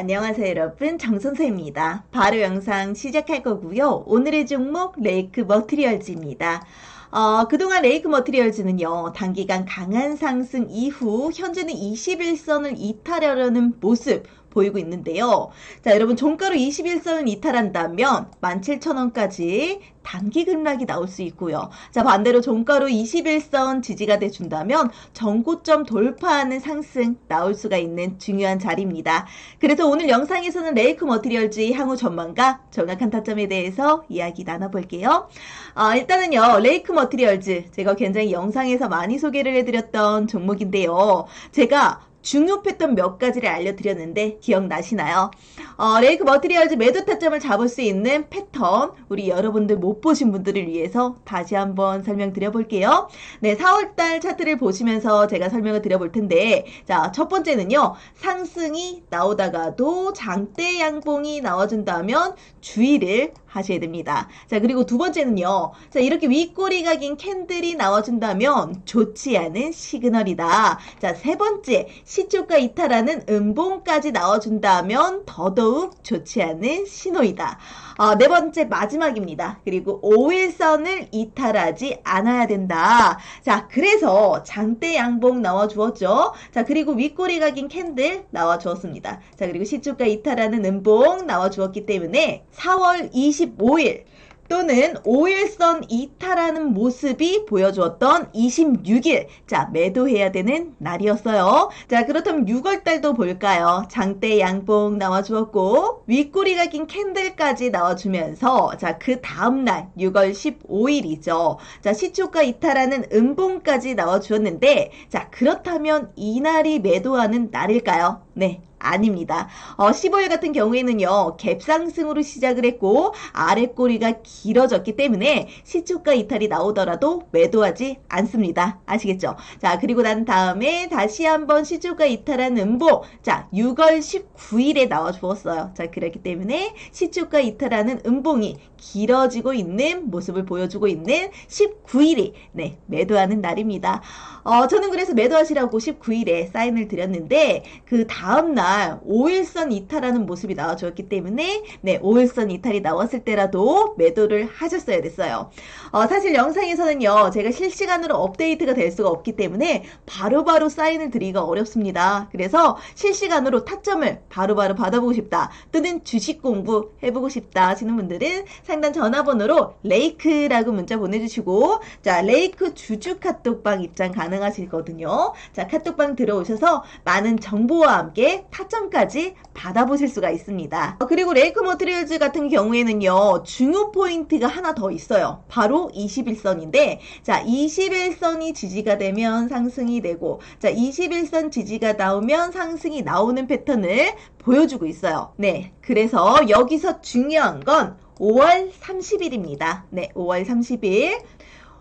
안녕하세요 여러분 정선생입니다. 바로 영상 시작할 거고요. 오늘의 종목 레이크 머티리얼즈입니다. 어, 그동안 레이크 머티리얼즈는요, 단기간 강한 상승 이후 현재는 21선을 이탈하려는 모습 보이고 있는데요. 자, 여러분 종가로 21선을 이탈한다면 17,000원까지 단기 급락이 나올 수 있고요. 자, 반대로 종가로 21선 지지가 돼 준다면 전고점 돌파하는 상승 나올 수가 있는 중요한 자리입니다. 그래서 오늘 영상에서는 레이크 머티리얼즈의 향후 전망과 정확한 타점에 대해서 이야기 나눠볼게요. 아, 일단은요, 레이크 머티리얼즈 제가 굉장히 영상에서 많이 소개를 해드렸던 종목인데요. 제가 중요했던 몇 가지를 알려드렸는데 기억나시나요? 어, 레이크 머티리얼즈 매도 타점을 잡을 수 있는 패턴 우리 여러분들 못 보신 분들을 위해서 다시 한번 설명드려 볼게요. 네, 4월달 차트를 보시면서 제가 설명을 드려 볼 텐데 자, 첫 번째는요. 상승이 나오다가도 장대 양봉이 나와준다면 주의를 하셔야 됩니다. 자, 그리고 두 번째는요. 자, 이렇게 윗꼬리가 긴 캔들이 나와준다면 좋지 않은 시그널이다. 자, 세 번째, 시초가 이탈하는 음봉까지 나와준다면 더더욱 좋지 않은 신호이다. 어, 네 번째, 마지막입니다. 그리고 5일선을 이탈하지 않아야 된다. 자, 그래서 장대 양봉 나와 주었죠. 자, 그리고 윗꼬리가 긴 캔들 나와 주었습니다. 자, 그리고 시초가 이탈하는 음봉 나와 주었기 때문에 4월 25일 또는 5일선 이탈하는 모습이 보여주었던 26일 자 매도해야 되는 날이었어요. 자 그렇다면 6월달도 볼까요? 장대 양봉 나와주었고 윗꼬리가 긴 캔들까지 나와주면서 자 그 다음날 6월 15일이죠. 자 시초가 이탈하는 음봉까지 나와주었는데 자 그렇다면 이날이 매도하는 날일까요? 네 아닙니다. 어, 15일 같은 경우에는요, 갭상승으로 시작을 했고, 아랫꼬리가 길어졌기 때문에 시초가 이탈이 나오더라도 매도하지 않습니다. 아시겠죠? 자, 그리고 난 다음에 다시 한번 시초가 이탈한 음봉, 자, 6월 19일에 나와 주었어요. 자, 그렇기 때문에 시초가 이탈하는 음봉이 길어지고 있는 모습을 보여주고 있는 19일이, 네, 매도하는 날입니다. 어, 저는 그래서 매도하시라고 19일에 사인을 드렸는데, 그 다음날 날 5일선 이탈하는 모습이 나와주었기 때문에 네 5일선 이탈이 나왔을 때라도 매도를 하셨어야 됐어요. 어, 사실 영상에서는요 제가 실시간으로 업데이트가 될 수가 없기 때문에 바로바로 바로 사인을 드리기가 어렵습니다. 그래서 실시간으로 타점을 바로바로 바로 받아보고 싶다 또는 주식 공부 해보고 싶다 하시는 분들은 상단 전화번호로 레이크라고 문자 보내주시고 자 레이크 주주 카톡방 입장 가능하시거든요. 자 카톡방 들어오셔서 많은 정보와 함께 타점까지 받아보실 수가 있습니다. 그리고 레이크 머트리얼즈 같은 경우에는요, 중요 포인트가 하나 더 있어요. 바로 21선인데, 자, 21선이 지지가 되면 상승이 되고, 자, 21선 지지가 나오면 상승이 나오는 패턴을 보여주고 있어요. 네. 그래서 여기서 중요한 건 5월 30일입니다. 네, 5월 30일.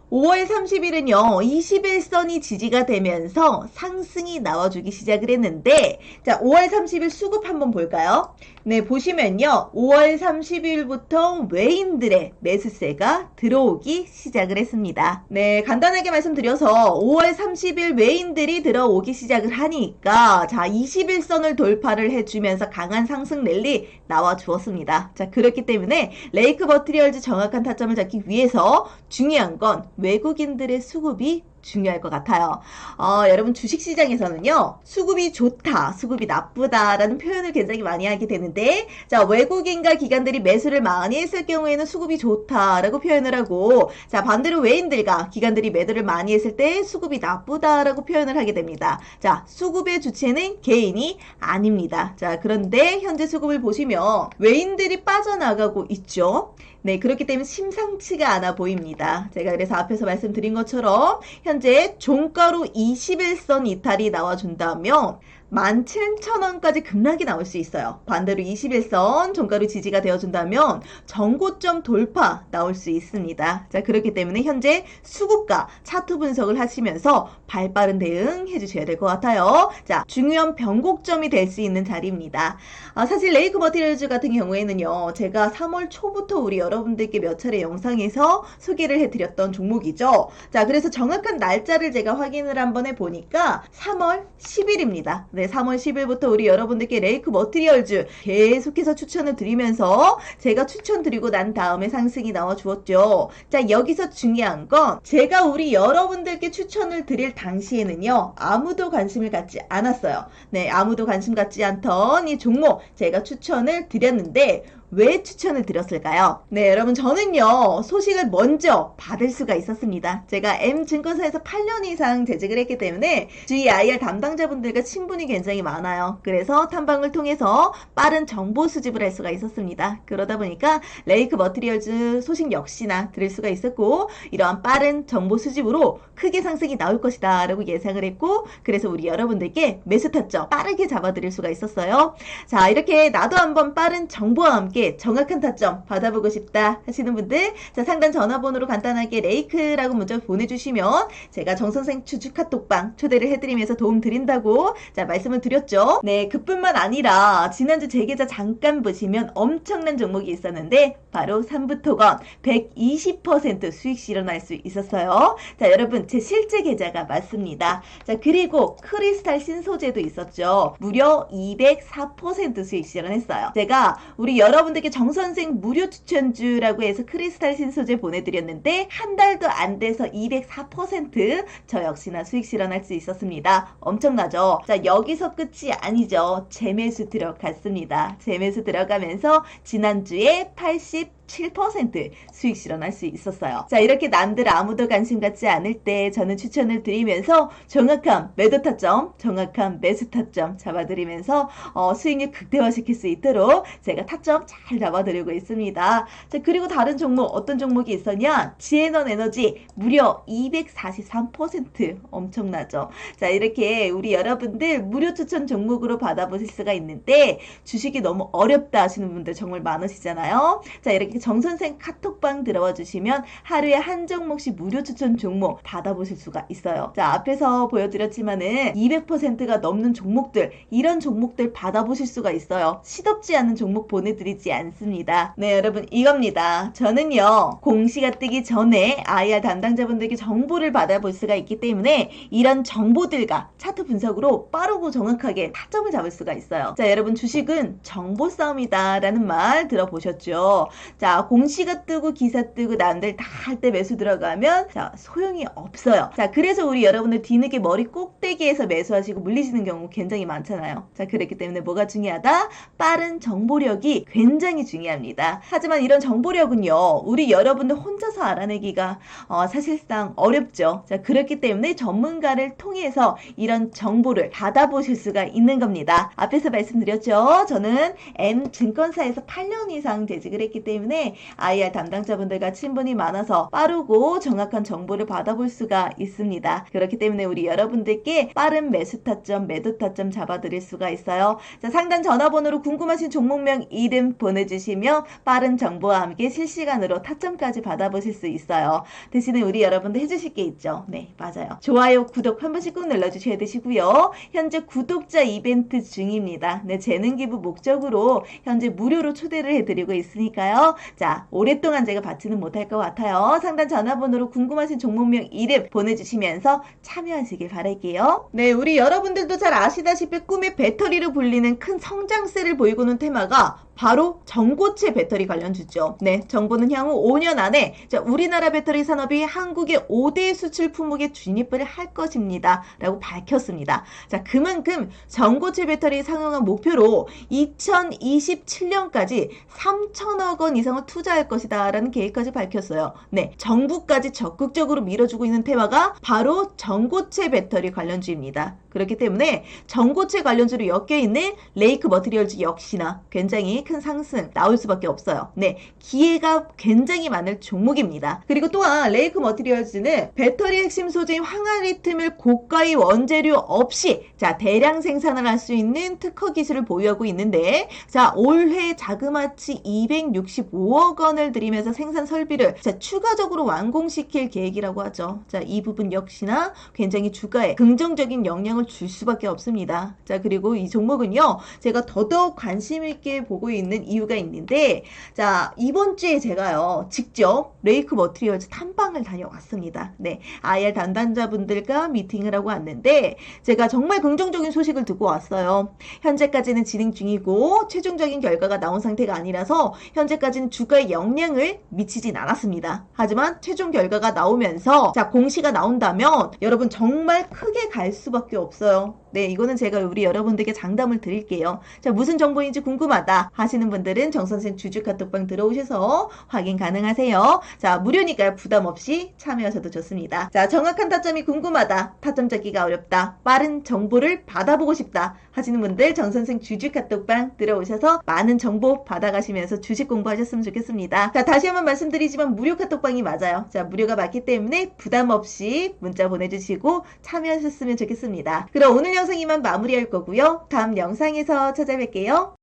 5월 30일은요, 21선이 지지가 되면서 상승이 나와주기 시작을 했는데, 자, 5월 30일 수급 한번 볼까요? 네, 보시면요, 5월 30일부터 외인들의 매수세가 들어오기 시작을 했습니다. 네, 간단하게 말씀드려서 5월 30일 외인들이 들어오기 시작을 하니까, 자, 21선을 돌파를 해주면서 강한 상승 랠리 나와 주었습니다. 자, 그렇기 때문에 레이크 버트리얼즈 정확한 타점을 잡기 위해서 중요한 건 외국인들의 수급이 중요할 것 같아요. 어, 여러분 주식시장에서는요, 수급이 좋다, 수급이 나쁘다라는 표현을 굉장히 많이 하게 되는데, 자, 외국인과 기관들이 매수를 많이 했을 경우에는 수급이 좋다라고 표현을 하고, 자, 반대로 외인들과 기관들이 매도를 많이 했을 때 수급이 나쁘다라고 표현을 하게 됩니다. 자, 수급의 주체는 개인이 아닙니다. 자, 그런데 현재 수급을 보시면 외인들이 빠져나가고 있죠. 네, 그렇기 때문에 심상치가 않아 보입니다. 제가 그래서 앞에서 말씀드린 것처럼 현재 종가로 21선 이탈이 나와준다면 17,000원까지 급락이 나올 수 있어요. 반대로 21선 종가로 지지가 되어준다면 정고점 돌파 나올 수 있습니다. 자, 그렇기 때문에 현재 수급과 차트 분석을 하시면서 발 빠른 대응 해주셔야 될 것 같아요. 자, 중요한 변곡점이 될 수 있는 자리입니다. 아, 사실 레이크 머티리얼즈 같은 경우에는요, 제가 3월 초부터 우리 여러분들께 몇 차례 영상에서 소개를 해드렸던 종목이죠. 자, 그래서 정확한 날짜를 제가 확인을 한번 해보니까 3월 10일입니다. 네, 3월 10일부터 우리 여러분들께 레이크 머티리얼즈 계속해서 추천을 드리면서 제가 추천드리고 난 다음에 상승이 나와 주었죠. 자, 여기서 중요한 건 제가 우리 여러분들께 추천을 드릴 당시에는요, 아무도 관심을 갖지 않았어요. 네, 아무도 관심 갖지 않던 이 종목 제가 추천을 드렸는데 왜 추천을 드렸을까요? 네, 여러분, 저는요, 소식을 먼저 받을 수가 있었습니다. 제가 M증권사에서 8년 이상 재직을 했기 때문에 주위 IR 담당자분들과 친분이 굉장히 많아요. 그래서 탐방을 통해서 빠른 정보 수집을 할 수가 있었습니다. 그러다 보니까 레이크 머티리얼즈 소식 역시나 들을 수가 있었고, 이러한 빠른 정보 수집으로 크게 상승이 나올 것이다 라고 예상을 했고, 그래서 우리 여러분들께 매수 타점 빠르게 잡아드릴 수가 있었어요. 자, 이렇게 나도 한번 빠른 정보와 함께 정확한 타점 받아보고 싶다 하시는 분들, 자, 상단 전화번호로 간단하게 레이크라고 문자 보내주시면 제가 정선생 추측 카톡방 초대를 해드리면서 도움 드린다고 자, 말씀을 드렸죠. 네, 그뿐만 아니라 지난주 제 계좌 잠깐 보시면 엄청난 종목이 있었는데 바로 삼부토건 120% 수익 실현할 수 있었어요. 자, 여러분 제 실제 계좌가 맞습니다. 자, 그리고 크리스탈 신소재도 있었죠. 무려 204% 수익 실현했어요. 제가 우리 여러분 들께 정선생 무료 추천주라고 해서 크리스탈 신소재 보내드렸는데 한 달도 안 돼서 204%저 역시나 수익 실현할 수 있었습니다. 엄청나죠? 자, 여기서 끝이 아니죠. 재매수 들어갔습니다. 재매수 들어가면서 지난주에 80 7% 수익 실현할 수 있었어요. 자, 이렇게 남들 아무도 관심 갖지 않을 때 저는 추천을 드리면서 정확한 매도 타점, 정확한 매수 타점 잡아드리면서 어, 수익률 극대화시킬 수 있도록 제가 타점 잘 잡아드리고 있습니다. 자, 그리고 다른 종목 어떤 종목이 있었냐? 지에넌 에너지 무려 243% 엄청나죠. 자, 이렇게 우리 여러분들 무료 추천 종목으로 받아보실 수가 있는데 주식이 너무 어렵다 하시는 분들 정말 많으시잖아요. 자, 이렇게 정선생 카톡방 들어와 주시면 하루에 한 종목씩 무료 추천 종목 받아보실 수가 있어요. 자, 앞에서 보여드렸지만은 200%가 넘는 종목들, 이런 종목들 받아보실 수가 있어요. 시덥지 않은 종목 보내드리지 않습니다. 네, 여러분, 이겁니다. 저는요, 공시가 뜨기 전에 IR 담당자분들께 정보를 받아볼 수가 있기 때문에 이런 정보들과 차트 분석으로 빠르고 정확하게 타점을 잡을 수가 있어요. 자, 여러분, 주식은 정보 싸움이다라는 말 들어보셨죠? 자, 공시가 뜨고 기사 뜨고 남들 다 할 때 매수 들어가면 자, 소용이 없어요. 자, 그래서 우리 여러분들 뒤늦게 머리 꼭대기에서 매수하시고 물리시는 경우 굉장히 많잖아요. 자, 그렇기 때문에 뭐가 중요하다? 빠른 정보력이 굉장히 중요합니다. 하지만 이런 정보력은요, 우리 여러분들 혼자서 알아내기가 어, 사실상 어렵죠. 자, 그렇기 때문에 전문가를 통해서 이런 정보를 받아보실 수가 있는 겁니다. 앞에서 말씀드렸죠. 저는 M 증권사에서 8년 이상 재직을 했기 때문에 IR 담당자분들과 친분이 많아서 빠르고 정확한 정보를 받아볼 수가 있습니다. 그렇기 때문에 우리 여러분들께 빠른 매수 타점, 매도 타점 잡아드릴 수가 있어요. 자, 상단 전화번호로 궁금하신 종목명 이름 보내주시면 빠른 정보와 함께 실시간으로 타점까지 받아보실 수 있어요. 대신에 우리 여러분들 해주실 게 있죠. 네, 맞아요. 좋아요, 구독 한 번씩 꼭 눌러주셔야 되시고요. 현재 구독자 이벤트 중입니다. 네, 재능 기부 목적으로 현재 무료로 초대를 해드리고 있으니까요. 자, 오랫동안 제가 받지는 못할 것 같아요. 상단 전화번호로 궁금하신 종목명 이름 보내주시면서 참여하시길 바랄게요. 네, 우리 여러분들도 잘 아시다시피 꿈의 배터리로 불리는 큰 성장세를 보이고는 테마가 바로 전고체 배터리 관련주죠. 네, 정부는 향후 5년 안에 자, 우리나라 배터리 산업이 한국의 5대 수출 품목에 진입을 할 것입니다. 라고 밝혔습니다. 자, 그만큼 전고체 배터리 상용화 목표로 2027년까지 3천억 원 이상을 투자할 것이다. 라는 계획까지 밝혔어요. 네, 정부까지 적극적으로 밀어주고 있는 테마가 바로 전고체 배터리 관련주입니다. 그렇기 때문에 전고체 관련주로 엮여 있는 레이크 머티리얼즈 역시나 굉장히 큰 상승 나올 수밖에 없어요. 네, 기회가 굉장히 많을 종목입니다. 그리고 또한 레이크 머티리얼즈는 배터리 핵심 소재인 황화리튬을 고가의 원재료 없이 자 대량 생산을 할 수 있는 특허 기술을 보유하고 있는데 자 올해 자그마치 265억 원을 들이면서 생산 설비를 자 추가적으로 완공시킬 계획이라고 하죠. 자 이 부분 역시나 굉장히 주가에 긍정적인 영향을 줄 수밖에 없습니다. 자, 그리고 이 종목은요, 제가 더더욱 관심 있게 보고 있는 이유가 있는데, 자, 이번 주에 제가요, 직접 레이크 머트리얼즈 탐방을 다녀왔습니다. 네, IR 담당자분들과 미팅을 하고 왔는데, 제가 정말 긍정적인 소식을 듣고 왔어요. 현재까지는 진행 중이고, 최종적인 결과가 나온 상태가 아니라서, 현재까지는 주가에 영향을 미치진 않았습니다. 하지만 최종 결과가 나오면서, 자, 공시가 나온다면, 여러분 정말 크게 갈 수밖에 없 어요. 네, 이거는 제가 우리 여러분들께 장담을 드릴게요. 자, 무슨 정보인지 궁금하다 하시는 분들은 정선생 주주 카톡방 들어오셔서 확인 가능하세요. 자, 무료니까요. 부담 없이 참여하셔도 좋습니다. 자, 정확한 타점이 궁금하다. 타점 잡기가 어렵다. 빠른 정보를 받아보고 싶다 하시는 분들 정선생 주주 카톡방 들어오셔서 많은 정보 받아가시면서 주식 공부하셨으면 좋겠습니다. 자, 다시 한번 말씀드리지만 무료 카톡방이 맞아요. 자, 무료가 맞기 때문에 부담 없이 문자 보내주시고 참여하셨으면 좋겠습니다. 그럼 오늘 영상 이만 마무리할 거고요. 다음 영상에서 찾아뵐게요.